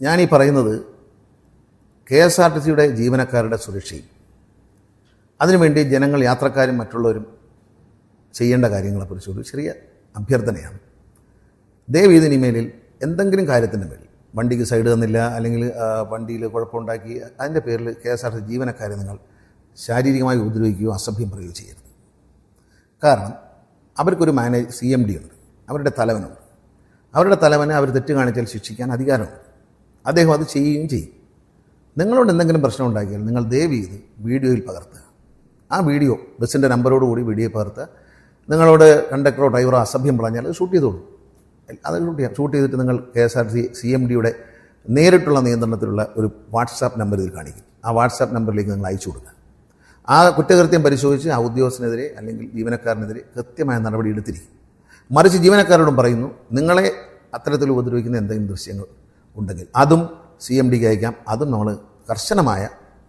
ഞാനീ പറയുന്നത് K S R T സിയുടെ ജീവനക്കാരുടെ സുരക്ഷയും അതിനുവേണ്ടി ജനങ്ങൾ യാത്രക്കാരും മറ്റുള്ളവരും ചെയ്യേണ്ട കാര്യങ്ങളെക്കുറിച്ച് ഒരു ചെറിയ അഭ്യർത്ഥനയാണ്. ദയവ് ഇതിന് ഇനിമേലിൽ എന്തെങ്കിലും കാര്യത്തിന്റെ മേൽ വണ്ടിക്ക് സൈഡ് തന്നില്ല അല്ലെങ്കിൽ വണ്ടിയിൽ കുഴപ്പമുണ്ടാക്കി അതിന്റെ പേരിൽ കെ എസ് ആർ ടി ജീവനക്കാരെ നിങ്ങൾ ശാരീരികമായി ഉപദ്രവിക്കുകയോ അസഭ്യം പറയുകയോ ചെയ്യരുത്. കാരണം അവർക്കൊരു മാനേജ് സി എം ഡി ഉണ്ട് അവരുടെ തലവനുണ്ട്. അവരുടെ തലവനെ അവർ തെറ്റ് കാണിച്ചാൽ ശിക്ഷിക്കാൻ അധികാരമുണ്ട്. അദ്ദേഹം അത് ചെയ്യുകയും ചെയ്യും. നിങ്ങളോട് എന്തെങ്കിലും പ്രശ്നം ഉണ്ടാക്കിയാൽ നിങ്ങൾ ദയവ് ചെയ്ത് വീഡിയോയിൽ പകർത്തുക. ആ വീഡിയോ ബസ്സിന്റെ നമ്പറോടുകൂടി വീഡിയോ പകർത്തുക. നിങ്ങളോട് കണ്ടക്ടറോ ഡ്രൈവറോ അസഭ്യം പറഞ്ഞാൽ അത് ഷൂട്ട് ചെയ്തോളൂ. അത് ഷൂട്ട് ചെയ്യാം. ഷൂട്ട് ചെയ്തിട്ട് നിങ്ങൾ K S R C C M ഡിയുടെ നേരിട്ടുള്ള നിയന്ത്രണത്തിലുള്ള ഒരു വാട്സാപ്പ് നമ്പർ ഇതിൽ കാണിക്കും. ആ വാട്സാപ്പ് നമ്പറിലേക്ക് നിങ്ങൾ അയച്ചു കൊടുക്കുക. ആ കുറ്റകൃത്യം പരിശോധിച്ച് ആ ഉദ്യോഗസ്ഥനെതിരെ അല്ലെങ്കിൽ ജീവനക്കാരനെതിരെ കൃത്യമായ നടപടി എടുത്തിരിക്കും. മറിച്ച് ജീവനക്കാരോടും പറയുന്നു നിങ്ങളെ അത്തരത്തിൽ ഉപദ്രവിക്കുന്ന എന്തെങ്കിലും ദൃശ്യങ്ങൾ ഉണ്ടെങ്കിൽ അതും സി എം ഡിക്ക് അയക്കാം. അതും നമ്മൾ കർശനമായ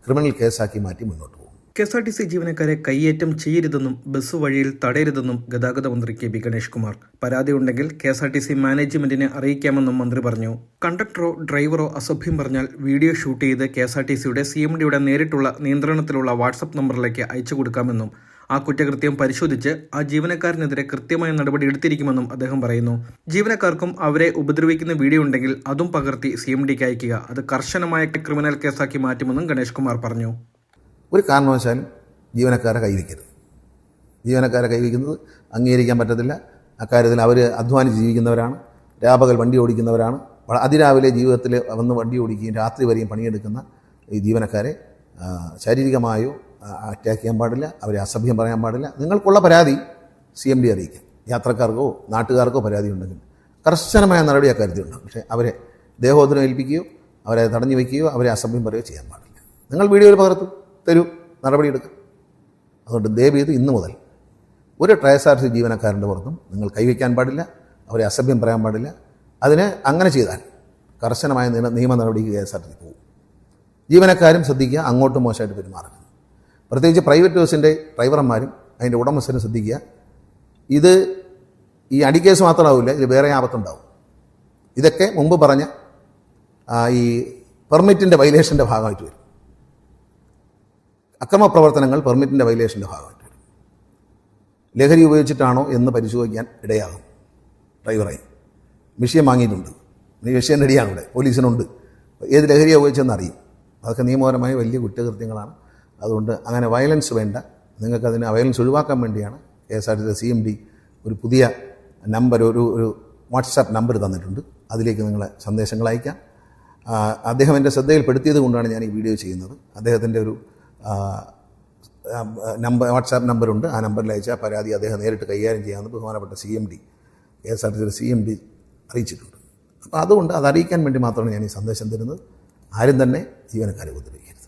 ക്രിമിനൽ കേസാക്കി മാറ്റി മുന്നോട്ട് പോകും. K S R T C ജീവനക്കാരെ കൈയേറ്റം ചെയ്യരുതെന്നും ബസ് വഴിയിൽ തടയരുതെന്നും ഗതാഗത മന്ത്രി K B Ganesh Kumar പരാതിയുണ്ടെങ്കിൽ K S R T C മാനേജ്മെന്റിനെ അറിയിക്കാമെന്നും മന്ത്രി പറഞ്ഞു. കണ്ടക്ടറോ ഡ്രൈവറോ അസഭ്യം പറഞ്ഞാൽ വീഡിയോ ഷൂട്ട് ചെയ്ത് കെ എസ് ആർ ടി സിയുടെ സി എം ഡിയുടെ നേരിട്ടുള്ള നിയന്ത്രണത്തിലുള്ള വാട്സപ്പ് നമ്പറിലേക്ക് അയച്ചു കൊടുക്കാമെന്നും ആ കുറ്റകൃത്യം പരിശോധിച്ച് ആ ജീവനക്കാരനെതിരെ കൃത്യമായ നടപടി എടുത്തിരിക്കുമെന്നും അദ്ദേഹം പറയുന്നു. ജീവനക്കാർക്കും അവരെ ഉപദ്രവിക്കുന്ന വീഡിയോ ഉണ്ടെങ്കിൽ അതും പകർത്തി സി എം ഡിക്ക് അയക്കുക. അത് കർശനമായ ക്രിമിനൽ കേസാക്കി മാറ്റുമെന്നും ഗണേഷ് കുമാർ പറഞ്ഞു. ഒരു കാരണവശാലും ജീവനക്കാരെ കൈവയ്ക്കരുത് ജീവനക്കാരെ കൈവയ്ക്കുന്നത് അംഗീകരിക്കാൻ പറ്റത്തില്ല. അക്കാര്യത്തിൽ അവർ അധ്വാനിച്ച് ജീവിക്കുന്നവരാണ്. രാപകൽ വണ്ടി ഓടിക്കുന്നവരാണ്. അതിരാവിലെ ജീവിതത്തിൽ വന്ന് വണ്ടി ഓടിക്കുകയും രാത്രി വരെയും പണിയെടുക്കുന്ന ഈ ജീവനക്കാരെ ശാരീരികമായോ അറ്റാക്ക് ചെയ്യാൻ പാടില്ല അവരെ അസഭ്യം പറയാൻ പാടില്ല. നിങ്ങൾക്കുള്ള പരാതി സി എം ഡി അറിയിക്കാം. യാത്രക്കാർക്കോ നാട്ടുകാർക്കോ പരാതി ഉണ്ടെങ്കിൽ കർശനമായ നടപടി അക്കാര്യത്തിൽ ഉണ്ടാകും. പക്ഷേ അവരെ ദേഹോദരം ഏൽപ്പിക്കുകയോ അവരെ തടഞ്ഞു വയ്ക്കുകയോ അവരെ അസഭ്യം പറയുകയോ ചെയ്യാൻ പാടില്ല. നിങ്ങൾ വീഡിയോയിൽ പകർത്തു തരൂ നടപടിയെടുക്കുക അതുകൊണ്ട് ദയവ് ചെയ്ത് ഇന്ന് മുതൽ ഒരു ട്രൈ എസ് ആർ സി ജീവനക്കാരന്റെ പുറത്തും നിങ്ങൾ കൈവയ്ക്കാൻ പാടില്ല അവരെ അസഭ്യം പറയാൻ പാടില്ല. അതിന് അങ്ങനെ ചെയ്താൽ കർശനമായ നിയമ നടപടിക്ക് കെ എസ് ആർ ടി പോകും. ജീവനക്കാരും ശ്രദ്ധിക്കുക അങ്ങോട്ടും മോശമായിട്ട് പെരുമാറരുത്. പ്രത്യേകിച്ച് പ്രൈവറ്റ് ബസ്സിന്റെ ഡ്രൈവർമാരും അതിന്റെ ഉടമസ്ഥരും ശ്രദ്ധിക്കുക. ഇത് ഈ അടിക്കേസ് മാത്രമാവില്ല ഇതിൽ വേറെ ആപത്തുണ്ടാവും. ഇതൊക്കെ മുമ്പ് പറഞ്ഞ ഈ പെർമിറ്റിന്റെ വൈലേഷന്റെ ഭാഗമായിട്ട് വരും. അക്രമ പ്രവർത്തനങ്ങൾ പെർമിറ്റിന്റെ വൈലേഷന്റെ ഭാഗമായിട്ട് വരും. ലഹരി ഉപയോഗിച്ചിട്ടാണോ എന്ന് പരിശോധിക്കാൻ ഇടയാകും ഡ്രൈവറായി. വിഷയം വാങ്ങിയിട്ടുണ്ട്. ഈ വിഷയം റെഡിയാണ് ഇവിടെ? പോലീസിനുണ്ട്. ഏത് ലഹരിയാണ് ഉപയോഗിച്ചതെന്ന് അറിയും. അതൊക്കെ നിയമപരമായ വലിയ കുറ്റകൃത്യങ്ങളാണ്. അതുകൊണ്ട് അങ്ങനെ വയലൻസ് വേണ്ട. നിങ്ങൾക്കതിന് വയലൻസ് ഒഴിവാക്കാൻ വേണ്ടിയാണ് K S R T C M D ഒരു പുതിയ നമ്പർ ഒരു ഒരു വാട്സാപ്പ് നമ്പർ തന്നിട്ടുണ്ട്. അതിലേക്ക് നിങ്ങളെ സന്ദേശങ്ങൾ അയക്കാം. അദ്ദേഹം എന്റെ ശ്രദ്ധയിൽപ്പെടുത്തിയത് കൊണ്ടാണ് ഞാൻ ഈ വീഡിയോ ചെയ്യുന്നത്. അദ്ദേഹത്തിന്റെ ഒരു നമ്പർ വാട്സാപ്പ് നമ്പറുണ്ട് ആ നമ്പറിൽ അയച്ചാൽ പരാതി അദ്ദേഹം നേരിട്ട് കൈകാര്യം ചെയ്യാമെന്ന് ബഹുമാനപ്പെട്ട C M D K S R T C M D അറിയിച്ചിട്ടുണ്ട്. അപ്പോൾ അതുകൊണ്ട് അത് അറിയിക്കാൻ വേണ്ടി മാത്രമാണ് ഞാൻ ഈ സന്ദേശം തരുന്നത്. ആരും തന്നെ ജീവനക്കാരെ ഉപദ്രവിക്കരുത്.